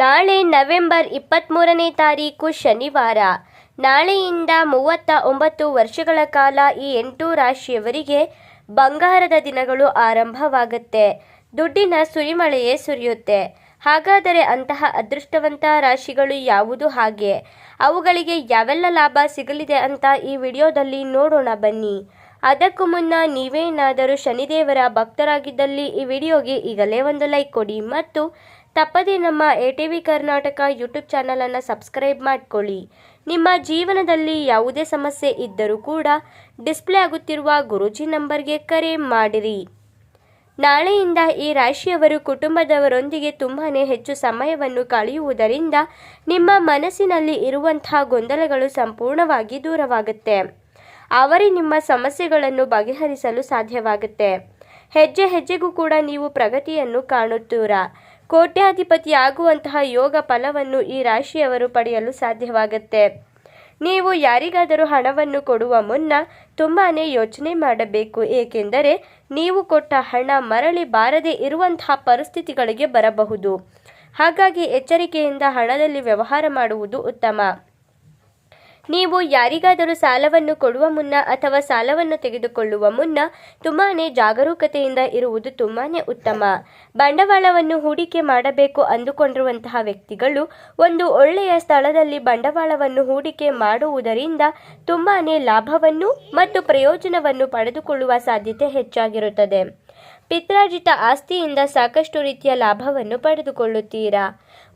ನಾಳೆ ನವೆಂಬರ್ ಇಪ್ಪತ್ತ್ಮೂರನೇ ತಾರೀಕು ಶನಿವಾರ. ನಾಳೆಯಿಂದ ಮೂವತ್ತ ಒಂಬತ್ತು ವರ್ಷಗಳ ಕಾಲ ಈ ಎಂಟು ರಾಶಿಯವರಿಗೆ ಬಂಗಾರದ ದಿನಗಳು ಆರಂಭವಾಗುತ್ತೆ. ದುಡ್ಡಿನ ಸುರಿಮಳೆಯೇ ಸುರಿಯುತ್ತೆ. ಹಾಗಾದರೆ ಅಂತಹ ಅದೃಷ್ಟವಂತ ರಾಶಿಗಳು ಯಾವುದು ಹಾಗೆ? ಅವುಗಳಿಗೆ ಯಾವೆಲ್ಲ ಲಾಭ ಸಿಗಲಿದೆ ಅಂತ ಈ ವಿಡಿಯೋದಲ್ಲಿ ನೋಡೋಣ ಬನ್ನಿ. ಅದಕ್ಕೂ ಮುನ್ನ ನೀವೇನಾದರೂ ಶನಿದೇವರ ಭಕ್ತರಾಗಿದ್ದಲ್ಲಿ ಈ ವಿಡಿಯೋಗೆ ಈಗಲೇ ಒಂದು ಲೈಕ್ ಕೊಡಿ ಮತ್ತು ತಪ್ಪದೇ ನಮ್ಮ A T V Karnataka YouTube ಚಾನಲನ್ನು ಸಬ್ಸ್ಕ್ರೈಬ್ ಮಾಡಿಕೊಳ್ಳಿ. ನಿಮ್ಮ ಜೀವನದಲ್ಲಿ ಯಾವುದೇ ಸಮಸ್ಯೆ ಇದ್ದರೂ ಕೂಡ ಡಿಸ್ಪ್ಲೇ ಆಗುತ್ತಿರುವ ಗುರೂಜಿ ನಂಬರ್ಗೆ ಕರೆ ಮಾಡಿರಿ. ನಾಳೆಯಿಂದ ಈ ರಾಶಿಯವರು ಕುಟುಂಬದವರೊಂದಿಗೆ ತುಂಬಾ ಹೆಚ್ಚು ಸಮಯವನ್ನು ಕಳೆಯುವುದರಿಂದ ನಿಮ್ಮ ಮನಸ್ಸಿನಲ್ಲಿ ಇರುವಂತಹ ಗೊಂದಲಗಳು ಸಂಪೂರ್ಣವಾಗಿ ದೂರವಾಗುತ್ತೆ. ಅವರೇ ನಿಮ್ಮ ಸಮಸ್ಯೆಗಳನ್ನು ಬಗೆಹರಿಸಲು ಸಾಧ್ಯವಾಗುತ್ತೆ. ಹೆಜ್ಜೆ ಹೆಜ್ಜೆಗೂ ಕೂಡ ನೀವು ಪ್ರಗತಿಯನ್ನು ಕಾಣುತ್ತೀರಾ? ಕೋಟ್ಯಾಧಿಪತಿ ಆಗುವಂತಹ ಯೋಗ ಫಲವನ್ನು ಈ ರಾಶಿಯವರು ಪಡೆಯಲು ಸಾಧ್ಯವಾಗುತ್ತೆ. ನೀವು ಯಾರಿಗಾದರೂ ಹಣವನ್ನು ಕೊಡುವ ಮುನ್ನ ತುಂಬಾ ಯೋಚನೆ ಮಾಡಬೇಕು. ಏಕೆಂದರೆ ನೀವು ಕೊಟ್ಟ ಹಣ ಮರಳಿ ಬಾರದೇ ಇರುವಂತಹ ಪರಿಸ್ಥಿತಿಗಳಿಗೆ ಬರಬಹುದು. ಹಾಗಾಗಿ ಎಚ್ಚರಿಕೆಯಿಂದ ಹಣದಲ್ಲಿ ವ್ಯವಹಾರ ಮಾಡುವುದು ಉತ್ತಮ. ನೀವು ಯಾರಿಗಾದರೂ ಸಾಲವನ್ನು ಕೊಡುವ ಮುನ್ನ ಅಥವಾ ಸಾಲವನ್ನು ತೆಗೆದುಕೊಳ್ಳುವ ಮುನ್ನ ತುಂಬಾ ಜಾಗರೂಕತೆಯಿಂದ ಇರುವುದು ತುಂಬಾ ಉತ್ತಮ. ಬಂಡವಾಳವನ್ನು ಹೂಡಿಕೆ ಮಾಡಬೇಕು ಅಂದುಕೊಂಡಿರುವಂತಹ ವ್ಯಕ್ತಿಗಳು ಒಂದು ಒಳ್ಳೆಯ ಸ್ಥಳದಲ್ಲಿ ಬಂಡವಾಳವನ್ನು ಹೂಡಿಕೆ ಮಾಡುವುದರಿಂದ ತುಂಬಾ ಲಾಭವನ್ನು ಮತ್ತು ಪ್ರಯೋಜನವನ್ನು ಪಡೆದುಕೊಳ್ಳುವ ಸಾಧ್ಯತೆ ಹೆಚ್ಚಾಗಿರುತ್ತದೆ. ಪಿತ್ರಾರ್ಜಿತ ಆಸ್ತಿಯಿಂದ ಸಾಕಷ್ಟು ರೀತಿಯ ಲಾಭವನ್ನು ಪಡೆದುಕೊಳ್ಳುತ್ತೀರಾ?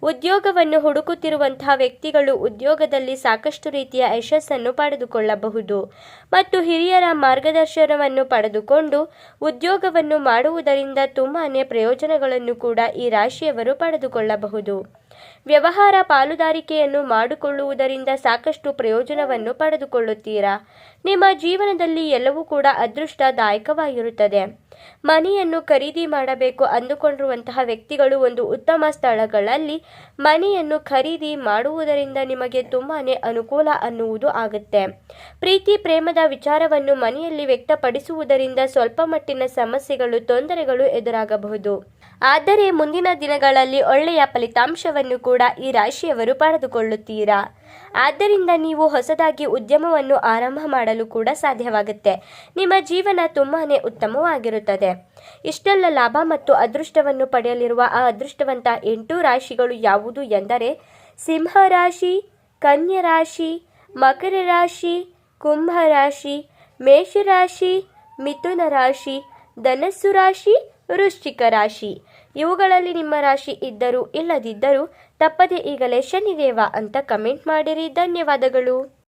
ಉದ್ಯೋಗವನ್ನು ಹುಡುಕುತ್ತಿರುವಂತಹ ವ್ಯಕ್ತಿಗಳು ಉದ್ಯೋಗದಲ್ಲಿ ಸಾಕಷ್ಟು ರೀತಿಯ ಯಶಸ್ಸನ್ನು ಪಡೆದುಕೊಳ್ಳಬಹುದು ಮತ್ತು ಹಿರಿಯರ ಮಾರ್ಗದರ್ಶನವನ್ನು ಪಡೆದುಕೊಂಡು ಉದ್ಯೋಗವನ್ನು ಮಾಡುವುದರಿಂದ ತುಂಬಾ ಪ್ರಯೋಜನಗಳನ್ನು ಕೂಡ ಈ ರಾಶಿಯವರು ಪಡೆದುಕೊಳ್ಳಬಹುದು. ವ್ಯವಹಾರ ಪಾಲುದಾರಿಕೆಯನ್ನು ಮಾಡಿಕೊಳ್ಳುವುದರಿಂದ ಸಾಕಷ್ಟು ಪ್ರಯೋಜನವನ್ನು ಪಡೆದುಕೊಳ್ಳುತ್ತೀರಾ? ನಿಮ್ಮ ಜೀವನದಲ್ಲಿ ಎಲ್ಲವೂ ಕೂಡ ಅದೃಷ್ಟದಾಯಕವಾಗಿರುತ್ತದೆ. ಮನೆಯನ್ನು ಖರೀದಿ ಮಾಡಬೇಕು ಅಂದುಕೊಂಡಿರುವಂತಹ ವ್ಯಕ್ತಿಗಳು ಒಂದು ಉತ್ತಮ ಸ್ಥಳಗಳಲ್ಲಿ ಮನೆಯನ್ನು ಖರೀದಿ ಮಾಡುವುದರಿಂದ ನಿಮಗೆ ತುಂಬಾ ಅನುಕೂಲ ಅನ್ನುವುದು ಆಗುತ್ತೆ. ಪ್ರೀತಿ, ಪ್ರೇಮದ ವಿಚಾರವನ್ನು ಮನೆಯಲ್ಲಿ ವ್ಯಕ್ತಪಡಿಸುವುದರಿಂದ ಸ್ವಲ್ಪ ಮಟ್ಟಿನ ಸಮಸ್ಯೆಗಳು, ತೊಂದರೆಗಳು ಎದುರಾಗಬಹುದು. ಆದರೆ ಮುಂದಿನ ದಿನಗಳಲ್ಲಿ ಒಳ್ಳೆಯ ಫಲಿತಾಂಶವನ್ನು ಕೂಡ ಈ ರಾಶಿಯವರು ಪಡೆದುಕೊಳ್ಳುತ್ತೀರಾ? ಆದ್ದರಿಂದ ನೀವು ಹೊಸದಾಗಿ ಉದ್ಯಮವನ್ನು ಆರಂಭ ಮಾಡಲು ಕೂಡ ಸಾಧ್ಯವಾಗುತ್ತೆ. ನಿಮ್ಮ ಜೀವನ ತುಂಬಾ ಉತ್ತಮವಾಗಿರುತ್ತದೆ. ಇಷ್ಟೆಲ್ಲ ಲಾಭ ಮತ್ತು ಅದೃಷ್ಟವನ್ನು ಪಡೆಯಲಿರುವ ಆ ಅದೃಷ್ಟವಂತ ಎಂಟು ರಾಶಿಗಳು ಯಾವುದು ಎಂದರೆ ಸಿಂಹ ರಾಶಿ, ಕನ್ಯಾ ರಾಶಿ, ಮಕರ ರಾಶಿ, ಕುಂಭ ರಾಶಿ ಮೇಷರಾಶಿ ಮಿಥುನ ರಾಶಿ, ಧನಸ್ಸು ರಾಶಿ ವೃಶ್ಚಿಕ ರಾಶಿ. ಇವುಗಳಲ್ಲಿ ನಿಮ್ಮ ರಾಶಿ ಇದ್ದರೂ ಇಲ್ಲದಿದ್ದರೂ ತಪ್ಪದೆ ಈಗಲೇ ಶನಿದೇವ ಅಂತ ಕಮೆಂಟ್ ಮಾಡಿರಿ. ಧನ್ಯವಾದಗಳು.